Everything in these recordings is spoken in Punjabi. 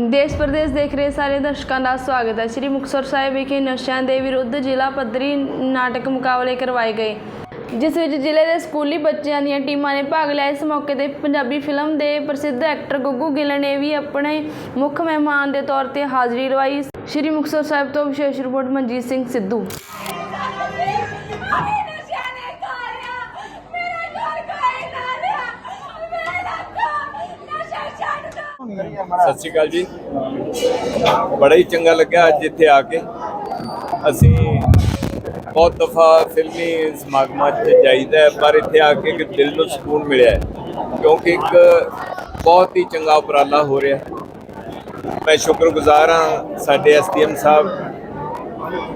ਦੇਸ਼ ਪ੍ਰਦੇਸ਼ ਦੇਖ ਰਹੇ ਸਾਰੇ ਦਰਸ਼ਕਾਂ ਦਾ ਸਵਾਗਤ ਹੈ। ਸ੍ਰੀ ਮੁਕਤਸਰ ਸਾਹਿਬ ਵਿਖੇ ਨਸ਼ਿਆਂ ਦੇ ਵਿਰੁੱਧ ਜ਼ਿਲ੍ਹਾ ਪੱਧਰੀ ਨਾਟਕ ਮੁਕਾਬਲੇ ਕਰਵਾਏ ਗਏ, ਜਿਸ ਵਿੱਚ ਜ਼ਿਲ੍ਹੇ ਦੇ ਸਕੂਲੀ ਬੱਚਿਆਂ ਦੀਆਂ ਟੀਮਾਂ ਨੇ ਭਾਗ ਲਿਆ। ਇਸ ਮੌਕੇ ਤੇ ਪੰਜਾਬੀ ਫਿਲਮ ਦੇ ਪ੍ਰਸਿੱਧ ਐਕਟਰ ਗੁੱਗੂ ਗਿੱਲ ਨੇ ਵੀ ਆਪਣੇ ਮੁੱਖ ਮਹਿਮਾਨ ਦੇ ਤੌਰ ਤੇ ਹਾਜ਼ਰੀ ਲਵਾਈ। ਸ੍ਰੀ ਮੁਕਤਸਰ ਸਾਹਿਬ ਤੋਂ ਵਿਸ਼ੇਸ਼ ਰਿਪੋਰਟ ਮਨਜੀਤ ਸਿੰਘ ਸਿੱਧੂ। ਸਤਿ ਸ਼੍ਰੀ ਅਕਾਲ ਜੀ। ਬੜਾ ਹੀ ਚੰਗਾ ਲੱਗਿਆ ਅੱਜ ਇੱਥੇ ਆ ਕੇ। ਅਸੀਂ ਬਹੁਤ ਦਫਾ ਫਿਲਮੀ ਸਮਾਗਮਾਂ 'ਚ ਜਾਈਦਾ ਹੈ, ਪਰ ਇੱਥੇ ਆ ਕੇ ਇੱਕ ਦਿਲ ਨੂੰ ਸਕੂਨ ਮਿਲਿਆ ਕਿਉਂਕਿ ਇੱਕ ਬਹੁਤ ਹੀ ਚੰਗਾ ਉਪਰਾਲਾ ਹੋ ਰਿਹਾ ਮੈਂ ਸ਼ੁਕਰਗੁਜ਼ਾਰ ਹਾਂ ਸਾਡੇ ਐਸਡੀਐਮ ਸਾਹਿਬ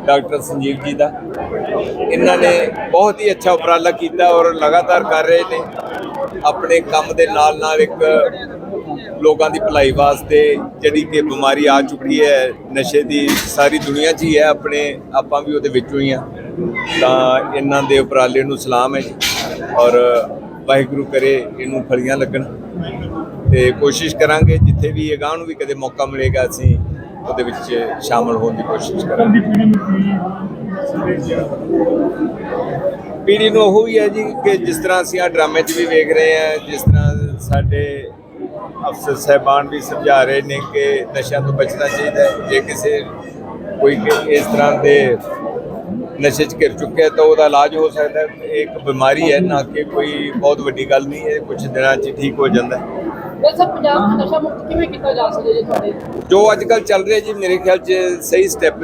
ਡਾਕਟਰ ਸੰਜੀਵ ਜੀ ਦਾ। ਇਹਨਾਂ ਨੇ ਬਹੁਤ ਹੀ ਅੱਛਾ ਉਪਰਾਲਾ ਕੀਤਾ ਔਰ ਲਗਾਤਾਰ ਕਰ ਰਹੇ ਨੇ। ਆਪਣੇ ਕੰਮ ਦੇ ਨਾਲ ਨਾਲ ਇੱਕ ਲੋਕਾਂ ਦੀ ਭਲਾਈ ਵਾਸਤੇ ਜਿਹੜੀ ਕਿ ਬਿਮਾਰੀ ਆ ਚੁੱਕੀ ਹੈ, ਨਸ਼ੇ ਦੀ ਸਾਰੀ ਦੁਨੀਆ 'ਚ ਹੀ ਹੈ ਆਪਣੇ, ਆਪਾਂ ਵੀ ਉਹਦੇ ਵਿੱਚੋਂ ਹੀ ਆ। ਤਾਂ ਇਹਨਾਂ ਦੇ ਉਪਰਾਲੇ ਨੂੰ ਸਲਾਮ ਹੈ ਔਰ ਵਾਹਿਗੁਰੂ ਕਰੇ ਇਹਨੂੰ ਫਲੀਆਂ ਲੱਗਣ। ਤੇ ਕੋਸ਼ਿਸ਼ ਕਰਾਂਗੇ, ਜਿੱਥੇ ਵੀ ਇਹ ਨੂੰ ਵੀ ਕਦੇ ਮੌਕਾ ਮਿਲੇਗਾ, ਅਸੀਂ ਉਹਦੇ ਵਿੱਚ ਸ਼ਾਮਲ ਹੋਣ ਦੀ ਕੋਸ਼ਿਸ਼ ਕਰਾਂਗੇ। ਪੀੜੀ ਨੂੰ ਉਹ ਹੀ ਹੈ ਜੀ ਕਿ ਜਿਸ ਤਰ੍ਹਾਂ ਅਸੀਂ ਆ ਡਰਾਮੇ 'ਚ ਵੀ ਵੇਖ ਰਹੇ ਹਾਂ, ਜਿਸ ਤਰ੍ਹਾਂ ਸਾਡੇ ਅਫਸਰ ਸਹਿਬਾਨ ਵੀ ਸਮਝਾ ਰਹੇ ਨੇ ਕਿ ਨਸ਼ਿਆਂ ਤੋਂ ਬਚਣਾ ਚਾਹੀਦਾ ਹੈ। ਜੇ ਕਿਸੇ ਕੋਈ ਇਸ ਤਰ੍ਹਾਂ ਦੇ ਨਸ਼ੇ 'ਚ ਗਿਰ ਚੁੱਕਿਆ ਤਾਂ ਉਹਦਾ ਇਲਾਜ ਹੋ ਸਕਦਾ ਹੈ। ਇਹ ਇੱਕ ਬਿਮਾਰੀ ਹੈ ਨਾ ਕਿ ਕੋਈ ਬਹੁਤ ਵੱਡੀ ਗੱਲ ਨਹੀਂ ਹੈ। ਕੁਝ ਦਿਨਾਂ 'ਚ ਠੀਕ ਹੋ ਜਾਂਦਾ ਹੈ। ਇਹ ਸਭ ਪੰਜਾਬ 'ਚ ਨਸ਼ਾ ਮੁਕਤ ਕਿਵੇਂ ਕੀਤਾ ਜਾ ਸਕਦਾ ਜੀ ਤੁਹਾਡੇ? ਜੋ ਅੱਜ ਕੱਲ ਚੱਲ ਰਿਹਾ ਜੀ ਮੇਰੇ ਖਿਆਲ 'ਚ ਸਹੀ ਸਟੈਪ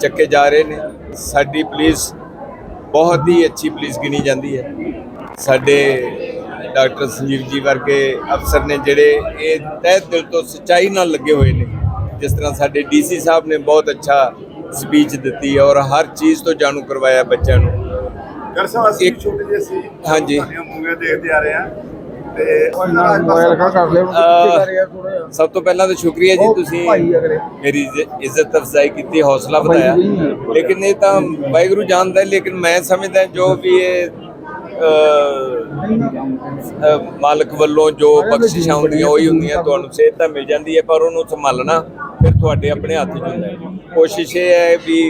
ਚੱਕੇ ਜਾ ਰਹੇ ਨੇ। ਸਾਡੀ ਪੁਲਿਸ ਬਹੁਤ ਹੀ ਅੱਛੀ ਪੁਲਿਸ ਗਿਣੀ ਜਾਂਦੀ ਹੈ। ਸਾਡੇ ਡਾਕਟਰ ਸੰਜੀਵ ਜੀ ਵਰਗੇ ਅਫਸਰ ਨੇ ਜਿਹੜੇ ਇਹ ਤਹਿ ਦਿਲ ਤੋਂ ਸੱਚਾਈ ਨਾਲ ਲੱਗੇ ਹੋਏ ਨੇ। ਜਿਸ ਤਰ੍ਹਾਂ ਸਾਡੇ ਡੀਸੀ ਸਾਹਿਬ ਨੇ ਬਹੁਤ ਅੱਛਾ ਸਪੀਚ ਦਿੱਤੀ ਔਰ ਹਰ ਚੀਜ਼ ਤੋਂ ਜਾਣੂ ਕਰਵਾਇਆ ਬੱਚਿਆਂ ਨੂੰ। ਸਾਹਿਬ ਅਸੀਂ ਇੱਕ- ਛੋਟੇ ਜਿਹੇ ਸੀ। ਹਾਂਜੀ। ਮੂਵੀਆਂ ਦੇਖਦੇ ਆ ਰਹੇ ਆ ਸਭ ਤੋਂ ਪਹਿਲਾਂ ਤਾਂ ਸ਼ੁਕਰੀਆ ਜੀ ਤੁਸੀਂ। ਮੇਰੀ ਇੱਜ਼- ਇੱਜ਼ਤ ਅਫਜ਼ਾਈ ਕੀਤੀ ਹੌਸਲਾ ਵਧਾਇਆ। ਲੇਕਿਨ ਇਹ ਤਾਂ ਵਾਹਿਗੁਰੂ ਜਾਣਦਾ ਹੈ ਲੇਕਿਨ ਮੈਂ ਸਮਝਦਾ ਜੋ ਵੀ ਇਹ ਮਾਲਕ ਵੱਲੋਂ ਜੋ ਬਖਸ਼ਿਸ਼ਾਂ ਹੁੰਦੀਆਂ ਉਹੀ ਹੁੰਦੀਆਂ ਤੁਹਾਨੂੰ ਸਿਹਤ ਤਾਂ ਮਿਲ ਜਾਂਦੀ ਹੈ ਪਰ ਉਹਨੂੰ ਸੰਭਾਲਣਾ ਫਿਰ ਤੁਹਾਡੇ ਆਪਣੇ ਹੱਥ 'ਚ ਹੁੰਦਾ ਹੈ। ਕੋਸ਼ਿਸ਼ ਇਹ ਹੈ ਵੀ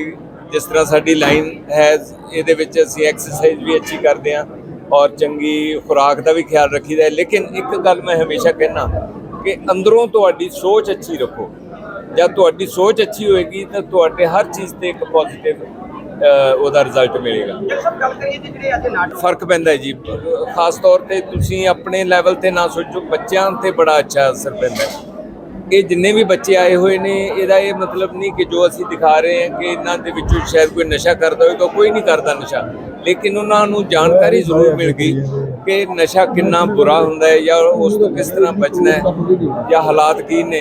ਜਿਸ ਤਰ੍ਹਾਂ ਸਾਡੀ ਲਾਈਨ ਹੈ ਇਹਦੇ ਵਿੱਚ ਅਸੀਂ ਐਕਸਰਸਾਈਜ਼ ਵੀ ਅੱਛੀ ਕਰਦੇ ਹਾਂ ਔਰ ਚੰਗੀ ਖੁਰਾਕ ਦਾ ਵੀ ਖਿਆਲ ਰੱਖੀਦਾ ਹੈ। ਲੇਕਿਨ ਇੱਕ ਗੱਲ ਮੈਂ ਹਮੇਸ਼ਾ ਕਹਿਣਾ ਕਿ ਅੰਦਰੋਂ ਤੁਹਾਡੀ ਸੋਚ ਅੱਛੀ ਰੱਖੋ। ਜਦ ਤੁਹਾਡੀ ਸੋਚ ਅੱਛੀ ਹੋਏਗੀ ਤਾਂ ਤੁਹਾਡੇ ਹਰ ਚੀਜ਼ ਤੇ ਇੱਕ ਪੋਜ਼ਿਟਿਵ ਉਹਦਾ ਰਿਜ਼ਲਟ ਮਿਲੇਗਾ। ਸਭ ਗੱਲ ਕਰੀਏ ਤੇ ਜਿਹੜੇ ਅੱਜ ਨਾਟਕ ਫ਼ਰਕ ਪੈਂਦਾ ਹੈ ਜੀ। ਖਾਸ ਤੌਰ ਤੇ ਤੁਸੀਂ ਆਪਣੇ ਲੈਵਲ ਤੇ ਨਾ ਸੋਚੋ ਬੱਚਿਆਂ ਤੇ ਬੜਾ ਅੱਛਾ ਅਸਰ ਪੈਂਦਾ ਹੈ। ਇਹ ਜਿੰਨੇ ਵੀ ਬੱਚੇ ਆਏ ਹੋਏ ਨੇ ਇਹਦਾ ਇਹ ਮਤਲਬ ਨਹੀਂ ਕਿ ਜੋ ਅਸੀਂ ਦਿਖਾ ਰਹੇ ਹਾਂ ਕਿ ਇਹਨਾਂ ਦੇ ਵਿੱਚੋਂ ਸ਼ਾਇਦ ਕੋਈ ਨਸ਼ਾ ਕਰਦਾ ਹੋਵੇਗਾ ਕੋਈ ਨਹੀਂ ਕਰਦਾ ਨਸ਼ਾ। ਲੇਕਿਨ ਉਹਨਾਂ ਨੂੰ ਜਾਣਕਾਰੀ ਜ਼ਰੂਰ ਮਿਲ ਗਈ। ਕਿ ਨਸ਼ਾ ਕਿੰਨਾ ਬੁਰਾ ਹੁੰਦਾ ਹੈ ਜਾਂ ਉਸ ਤੋਂ ਕਿਸ ਤਰ੍ਹਾਂ ਬਚਣਾ ਹੈ ਜਾਂ ਹਾਲਾਤ ਕੀ ਨੇ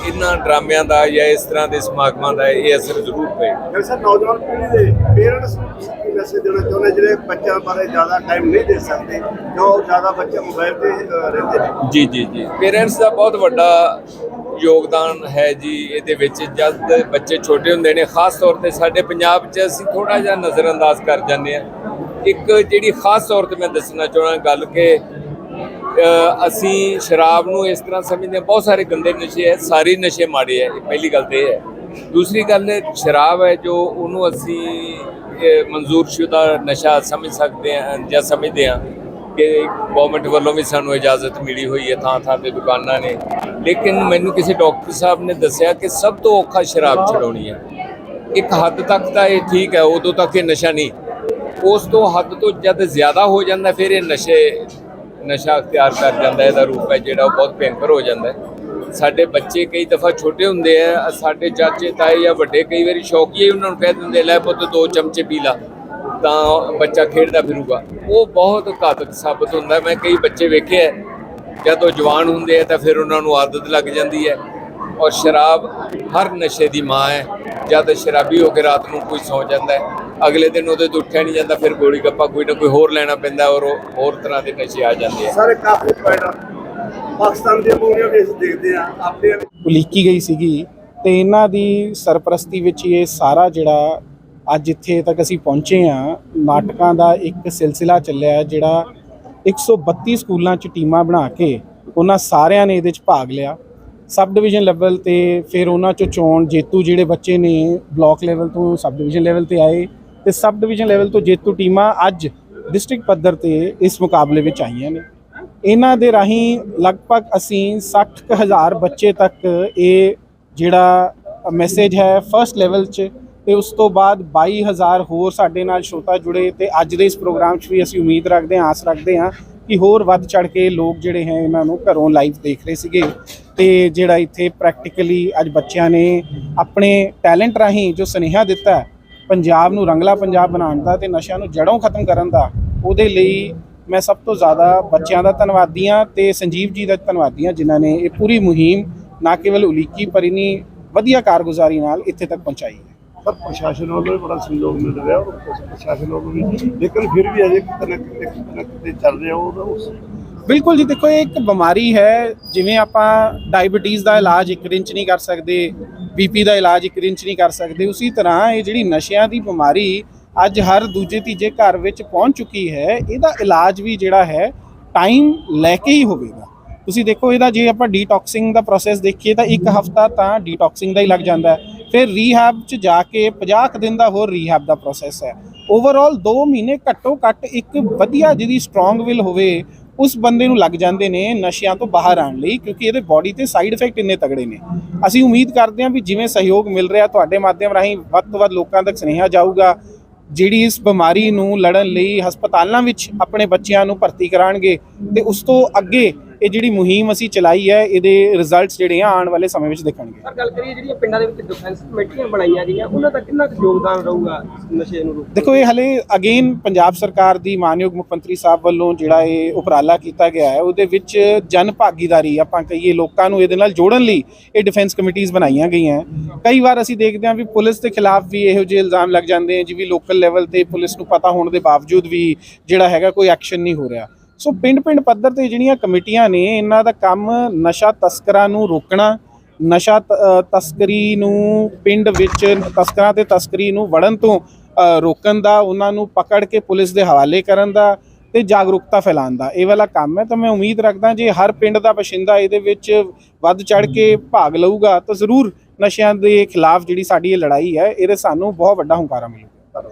ਇਹਨਾਂ ਡਰਾਮਿਆਂ ਦਾ ਜਾਂ ਇਸ ਤਰ੍ਹਾਂ ਦੇ ਸਮਾਗਮਾਂ ਦਾ ਇਹ ਅਸਰ ਜ਼ਰੂਰ ਪਏਗਾ ਕਰ ਸਾਹਿਬ ਨੌਜਵਾਨ ਪੀੜ੍ਹੀ ਦੇ ਪੇਰੈਂਟਸ ਨੂੰ ਤੁਸੀਂ ਕੀ ਮੈਸੇਜ ਦੇਣਾ ਚਾਹੁੰਦੇ ਜਿਹੜੇ ਬੱਚਿਆਂ ਬਾਰੇ ਜ਼ਿਆਦਾ ਟਾਈਮ ਨਹੀਂ ਦੇ ਸਕਦੇ ਜੋ ਜ਼ਿਆਦਾ ਬੱਚੇ ਮੋਬਾਈਲ ਤੇ ਅਹ, ਰਹਿੰਦੇ ਨੇ? ਜੀ ਜੀ ਜੀ। ਪੇਰੈਂਟਸ ਦਾ ਬਹੁਤ ਵੱਡਾ ਯੋਗਦਾਨ ਹੈ ਜੀ ਇਹਦੇ ਵਿੱਚ। ਜਦ ਬੱਚੇ ਛੋਟੇ ਹੁੰਦੇ ਨੇ ਖਾਸ ਤੌਰ ਤੇ ਸਾਡੇ ਪੰਜਾਬ 'ਚ ਅਸੀਂ ਥੋੜਾ ਜਿਹਾ ਨਜ਼ਰਅੰਦਾਜ਼ ਕਰ ਜਾਂਦੇ ਆ ਇੱਕ ਜਿਹੜੀ ਖਾਸ ਤੌਰ ਤੇ ਮੈਂ ਦੱਸਣਾ ਚਾਹੁੰਦਾ ਗੱਲ ਕਿ ਅਸੀਂ ਸ਼ਰਾਬ ਨੂੰ ਇਸ ਤਰ੍ਹਾਂ ਸਮਝਦੇ ਹਾਂ ਬਹੁਤ ਸਾਰੇ ਗੰਦੇ ਨਸ਼ੇ ਹੈ ਸਾਰੇ ਨਸ਼ੇ ਮਾੜੇ ਹੈ ਇਹ ਪਹਿਲੀ ਗੱਲ ਤੇ ਇਹ ਹੈ। ਦੂਸਰੀ ਗੱਲ ਸ਼ਰਾਬ ਹੈ ਜੋ ਉਹਨੂੰ ਅਸੀਂ ਅ, ਮਨਜ਼ੂਰਸ਼ੁਦਾ ਨਸ਼ਾ ਸਮਝ ਸਕਦੇ ਹਾਂ ਜਾਂ ਸਮਝਦੇ ਹਾਂ ਕਿ ਗਵਰਨਮੈਂਟ ਵੱਲੋਂ ਵੀ ਸਾਨੂੰ ਇਜਾਜ਼ਤ ਮਿਲੀ ਹੋਈ ਹੈ ਥਾਂ ਥਾਂ ਤੇ ਦੁਕਾਨਾਂ ਨੇ। ਲੇਕਿਨ ਮੈਨੂੰ ਕਿਸੇ ਡਾਕਟਰ ਸਾਹਿਬ ਨੇ ਦੱਸਿਆ ਕਿ ਸਭ ਤੋਂ ਔਖਾ ਸ਼ਰਾਬ ਛਡਾਉਣੀ ਹੈ। ਇੱਕ ਹੱਦ ਤੱਕ ਤਾਂ ਇਹ ਠੀਕ ਹੈ ਉਦੋਂ ਤੱਕ ਇਹ ਨਸ਼ਾ ਨਹੀਂ। ਉਸ ਤੋਂ ਹੱਦ ਤੋਂ ਜਦ ਜ਼ਿਆਦਾ ਹੋ ਜਾਂਦਾ, ਫਿਰ ਇਹ ਨਸ਼ੇ, ਨਸ਼ਾ ਅਖਤਿਆਰ ਕਰ ਜਾਂਦਾ, ਇਹਦਾ ਰੂਪ ਹੈ ਜਿਹੜਾ ਉਹ ਬਹੁਤ ਭਿਅੰਕਰ ਹੋ ਜਾਂਦਾ ਸਾਡੇ ਬੱਚੇ ਕਈ ਦਫਾ ਛੋਟੇ ਹੁੰਦੇ ਆ ਸਾਡੇ ਚਾਚੇ, ਤਾਏ ਜਾਂ ਵੱਡੇ ਕਈ ਵਾਰੀ ਸ਼ੌਕੀਏ ਹੀ ਉਹਨਾਂ ਨੂੰ ਕਹਿ ਦਿੰਦੇ ਲੈ ਪੁੱਤ ਦੋ ਚਮਚੇ ਪੀ ਲਾ, ਤਾਂ ਬੱਚਾ ਖੇਡਦਾ ਫਿਰੂਗਾ। ਉਹ ਬਹੁਤ ਘਾਤਕ ਸਾਬਤ ਹੁੰਦਾ, ਮੈਂ ਕਈ ਬੱਚੇ ਵੇਖੇ ਆ, ਜਦ ਉਹ ਜਵਾਨ ਹੁੰਦੇ ਆ ਤਾਂ ਫਿਰ ਉਹਨਾਂ ਨੂੰ ਆਦਤ ਲੱਗ ਜਾਂਦੀ ਹੈ। ਔਰ ਸ਼ਰਾਬ ਹਰ ਨਸ਼ੇ ਦੀ ਮਾਂ ਹੈ, ਜਦ ਸ਼ਰਾਬੀ ਹੋ ਕੇ ਰਾਤ ਨੂੰ ਕੋਈ ਸੌ ਜਾਂਦਾ ਹੈ। ਅਗਲੇ ਦਿਨ ਉਹਦੇ ਤੋਂ ਉੱਠਿਆ ਨਹੀਂ ਜਾਂਦਾ ਫਿਰ ਗੋਲੀ ਗੱਪਾ ਕੋਈ ਨਾ ਕੋਈ ਹੋਰ ਲੈਣਾ ਪੈਂਦਾ ਔਰ ਉਹ ਹੋਰ ਤਰ੍ਹਾਂ ਦੇ ਨਸ਼ੇ ਆ ਜਾਂਦੇ ਆ। ਸਾਰੇ ਕਾਫੀ ਪੈਣਾ। ਪਾਕਿਸਤਾਨ ਦੀਆਂ ਮੂਵੀਆਂ ਵੀ ਅਸੀਂ ਦੇਖਦੇ ਆ ਆਪਣੇ ਉਲੀਕੀ ਗਈ ਸੀਗੀ ਤੇ ਇਹਨਾਂ ਦੀ ਸਰਪ੍ਰਸਤੀ ਵਿੱਚ ਇਹ ਸਾਰਾ ਜਿਹੜਾ ਅੱਜ ਇੱਥੇ ਤੱਕ ਅਸੀਂ ਪਹੁੰਚੇ ਆ ਨਾਟਕਾਂ ਦਾ ਇੱਕ ਸਿਲਸਿਲਾ ਚੱਲਿਆ ਹੈ ਜਿਹੜਾ 132 ਸਕੂਲਾਂ 'ਚ ਟੀਮਾਂ ਬਣਾ ਕੇ ਉਹਨਾਂ ਸਾਰਿਆਂ ਨੇ ਇਹਦੇ 'ਚ ਭਾਗ ਲਿਆ। ਸਬ ਡਿਵੀਜ਼ਨ ਲੈਵਲ ਤੇ ਫਿਰ ਉਹਨਾਂ ਚੋਂ ਚੋਣ ਜੇਤੂ ਜਿਹੜੇ ਬੱਚੇ ਨੇ ਬਲਾਕ ਲੈਵਲ ਤੋਂ ਸਬ ਡਿਵੀਜ਼ਨ ਲੈਵਲ ਤੇ ਆਏ। ਤੇ ਸਬ ਡਿਵੀਜ਼ਨ ਲੈਵਲ ਤੋਂ ਜੇਤੂ ਟੀਮਾਂ ਅੱਜ ਡਿਸਟ੍ਰਿਕਟ ਪੱਧਰ ਤੇ ਇਸ ਮੁਕਾਬਲੇ ਵਿੱਚ ਆਈਆਂ ਨੇ। ਇਹਨਾਂ ਦੇ ਰਾਹੀਂ ਲਗਭਗ ਅਸੀਂ 60000 ਬੱਚੇ ਤੱਕ ਇਹ ਜਿਹੜਾ ਮੈਸੇਜ ਹੈ ਫਰਸਟ ਲੈਵਲ 'ਚ ਤੇ ਉਸ ਤੋਂ ਬਾਅਦ 22000 ਹੋਰ ਸਾਡੇ ਨਾਲ ਸ਼ਰੋਤਾ ਜੁੜੇ ਤੇ ਅੱਜ ਦੇ ਇਸ ਪ੍ਰੋਗਰਾਮ 'ਚ ਵੀ ਅਸੀਂ ਉਮੀਦ ਰੱਖਦੇ ਹਾਂ, ਆਸ ਰੱਖਦੇ ਹਾਂ ਕਿ ਹੋਰ ਵੱਧ ਚੜ ਕੇ ਲੋਕ ਜਿਹੜੇ ਹੈ ਇਹਨਾਂ ਨੂੰ ਘਰੋਂ ਲਾਈਵ ਦੇਖ ਰਹੇ ਸੀਗੇ ਤੇ ਜਿਹੜਾ ਇੱਥੇ ਪ੍ਰੈਕਟੀਕਲੀ ਅੱਜ ਬੱਚਿਆਂ ਨੇ ਆਪਣੇ ਟੈਲੈਂਟ ਰਾਹੀਂ ਜੋ ਸੁਨੇਹਾ ਦਿੱਤਾ ਪੰਜਾਬ ਨੂੰ ਰੰਗਲਾ ਪੰਜਾਬ ਬਣਾਉਣ ਦਾ ਤੇ ਨਸ਼ਿਆਂ ਨੂੰ ਜੜੋਂ ਖਤਮ ਕਰਨ ਦਾ ਉਹਦੇ ਲਈ ਮੈਂ ਸਭ ਤੋਂ ਜ਼ਿਆਦਾ ਬੱਚਿਆਂ ਦਾ ਧੰਨਵਾਦੀ ਹਾਂ ਤੇ ਸੰਜੀਵ ਜੀ ਦਾ ਧੰਨਵਾਦੀ ਹਾਂ ਜਿਨ੍ਹਾਂ ਨੇ ਇਹ ਪੂਰੀ ਮੁਹਿੰਮ ਨਾ ਕੇਵਲ ਉਲੀਕੀ ਪਰ ਇੰਨੀ ਵਧੀਆ ਕਾਰਗੁਜ਼ਾਰੀ ਨਾਲ ਇੱਥੇ ਤੱਕ ਪਹੁੰਚਾਈ ਹੈ। ਪਰ ਪ੍ਰਸ਼ਾਸਨ ਵੱਲੋਂ ਵੀ ਬੜਾ ਸਹਿਯੋਗ ਮਿਲ ਰਿਹਾ ਔਰ ਪ੍ਰਸ਼ਾਸਨ ਵੱਲੋਂ ਵੀ ਲੇਕਿਨ ਫਿਰ ਵੀ ਅਜੇ ਕਿਤੇ ਨਾ ਕਿਤੇ ਚੱਲ ਰਿਹਾ ਉਹ ਉਸ ਬਿਲਕੁਲ ਜੀ ਦੇਖੋ ਇਹ ਇੱਕ ਬਿਮਾਰੀ ਹੈ ਜਿਵੇਂ ਆਪਾਂ ਡਾਇਬੀਟੀਜ਼ ਦਾ ਇਲਾਜ ਇੱਕ ਦਿਨ ਚ ਨਹੀਂ ਕਰ ਸਕਦੇ ਬੀਪੀ ਦਾ ਇਲਾਜ ਇੱਕ ਦਿਨ ਚ ਨਹੀਂ ਕਰ ਸਕਦੇ। ਉਸੇ ਤਰ੍ਹਾਂ ਇਹ ਜਿਹੜੀ ਨਸ਼ਿਆਂ ਦੀ ਬਿਮਾਰੀ ਅੱਜ ਹਰ ਦੂਜੇ ਤੀਜੇ ਘਰ ਵਿੱਚ ਪਹੁੰਚ ਚੁੱਕੀ ਹੈ, ਇਹਦਾ ਇਲਾਜ ਵੀ ਜਿਹੜਾ ਹੈ ਟਾਈਮ ਲੈ ਕੇ ਹੀ ਹੋਵੇਗਾ। ਤੁਸੀਂ ਦੇਖੋ ਇਹਦਾ ਜੇ ਆਪਾਂ ਡੀਟੌਕਸਿੰਗ ਦਾ ਪ੍ਰੋਸੈਸ ਦੇਖੀਏ ਤਾਂ ਇੱਕ ਹਫਤਾ ਤਾਂ ਡੀਟੌਕਸਿੰਗ ਦਾ ਹੀ ਲੱਗ ਜਾਂਦਾ ਹੈ। ਫਿਰ ਰੀਹੈਬ ਚ ਜਾ ਕੇ 50 ਕੁ ਦਿਨ ਦਾ ਹੋਰ ਰੀਹੈਬ ਦਾ ਪ੍ਰੋਸੈਸ ਹੈ। ਓਵਰਆਲ 2 ਮਹੀਨੇ ਘੱਟੋ ਘੱਟ ਇੱਕ ਵਧੀਆ ਜਿਹਦੀ ਸਟਰੋਂਗ ਵਿਲ ਹੋਵੇ ਉਸ ਬੰਦੇ ਨੂੰ ਲੱਗ ਜਾਂਦੇ ਨੇ ਨਸ਼ਿਆਂ ਤੋਂ ਬਾਹਰ ਆਉਣ ਲਈ, ਕਿਉਂਕਿ ਇਹਦੇ ਬਾਡੀ ਤੇ ਸਾਈਡ ਇਫੈਕਟ ਇੰਨੇ ਤਗੜੇ ਨੇ। ਅਸੀਂ ਉਮੀਦ ਕਰਦੇ ਹਾਂ ਵੀ ਜਿਵੇਂ ਸਹਿਯੋਗ ਮਿਲ ਰਿਹਾ ਤੁਹਾਡੇ ਮਾਧਿਅਮ ਰਾਹੀਂ, ਵੱਧ ਤੋਂ ਵੱਧ ਲੋਕਾਂ ਤੱਕ ਸੁਨੇਹਾ ਜਾਊਗਾ, ਜਿਹੜੀ ਇਸ ਬਿਮਾਰੀ ਨੂੰ ਲੜਨ ਲਈ ਹਸਪਤਾਲਾਂ ਵਿੱਚ ਆਪਣੇ ਬੱਚਿਆਂ ਨੂੰ ਭਰਤੀ ਕਰਾਣਗੇ ਤੇ ਉਸ ਤੋਂ ਅੱਗੇ ਇਹ ਜਿਹੜੀ ਮੁਹਿੰਮ ਅਸੀਂ ਚਲਾਈ ਹੈ ਇਹਦੇ ਰਿਜ਼ਲਟਸ ਜਿਹੜੇ ਆ ਆਉਣ ਵਾਲੇ ਸਮੇਂ ਵਿੱਚ ਦਿਖਣਗੇ। ਸਰ ਗੱਲ ਕਰੀਏ ਜਿਹੜੀਆਂ ਪਿੰਡਾਂ ਦੇ ਵਿੱਚ ਡਿਫੈਂਸ ਕਮੇਟੀਆਂ ਬਣਾਈਆਂ ਗਈਆਂ ਉਹਨਾਂ ਦਾ ਕਿੰਨਾ ਕੁ ਯੋਗਦਾਨ ਰਹੂਗਾ ਨਸ਼ੇ ਨੂੰ ਰੋਕਣ ਦੇਖੋ ਇਹ ਹਲੇ ਅਗੇਨ ਪੰਜਾਬ ਸਰਕਾਰ ਦੀ ਮਾਨਯੋਗ ਮੁੱਖ ਮੰਤਰੀ ਸਾਹਿਬ ਵੱਲੋਂ ਜਿਹੜਾ ਇਹ ਉਪਰਾਲਾ ਕੀਤਾ ਗਿਆ ਹੈ ਉਹਦੇ ਵਿੱਚ ਜਨ ਭਾਗੀਦਾਰੀ ਆਪਾਂ ਕਹੀਏ ਲੋਕਾਂ ਨੂੰ ਇਹਦੇ ਨਾਲ ਜੋੜਨ ਲਈ ਇਹ ਡਿਫੈਂਸ ਕਮੇਟੀਆਂ ਬਣਾਈਆਂ ਗਈਆਂ ਕਈ ਵਾਰ ਅਸੀਂ ਦੇਖਦੇ ਹਾਂ ਵੀ ਪੁਲਿਸ ਦੇ ਖਿਲਾਫ ਵੀ ਇਹੋ ਜਿਹੇ ਇਲਜ਼ਾਮ ਲੱਗ ਜਾਂਦੇ ਆ ਜਿਵੇਂ ਲੋਕਲ ਲੈਵਲ ਤੇ ਪੁਲਿਸ ਨੂੰ ਪਤਾ ਹੋਣ ਦੇ ਬਾਵਜੂਦ ਵੀ ਜਿਹੜਾ ਹੈਗਾ ਕੋਈ ਐਕਸ਼ਨ ਨਹੀਂ ਹੋ ਰਿਹਾ। ਸੋ ਪਿੰਡ-ਪਿੰਡ ਪੱਧਰ ਤੇ ਜਿਹੜੀਆਂ ਕਮੇਟੀਆਂ ਨੇ ਇਹਨਾਂ ਦਾ ਕੰਮ ਨਸ਼ਾ ਤਸਕਰਾਂ ਨੂੰ ਰੋਕਣਾ ਨਸ਼ਾ ਤਸਕਰੀ ਨੂੰ ਪਿੰਡ ਵਿੱਚ ਤਸਕਰਾਂ ਤੇ ਤਸਕਰੀ ਨੂੰ ਵੜਨ ਤੋਂ ਰੋਕਣ ਦਾ ਉਹਨਾਂ ਨੂੰ ਪਕੜ ਕੇ ਪੁਲਿਸ ਦੇ ਹਵਾਲੇ ਕਰਨ ਦਾ ਤੇ ਜਾਗਰੂਕਤਾ ਫੈਲਾਉਣ ਦਾ। ਇਹ ਵਾਲਾ ਕੰਮ ਹੈ ਤਾਂ ਮੈਂ ਉਮੀਦ ਰੱਖਦਾ ਜੇ ਹਰ ਪਿੰਡ ਦਾ ਬਸ਼ਿੰਦਾ ਇਹਦੇ ਵਿੱਚ ਵੱਧ ਚੜ ਕੇ ਭਾਗ ਲਊਗਾ ਤਾਂ ਜ਼ਰੂਰ ਨਸ਼ਿਆਂ ਦੇ ਖਿਲਾਫ ਜਿਹੜੀ ਸਾਡੀ ਇਹ ਲੜਾਈ ਹੈ ਇਹਦੇ ਸਾਨੂੰ ਬਹੁਤ ਵੱਡਾ ਹੁੰਗਾਰਾ ਮਿਲੇਗਾ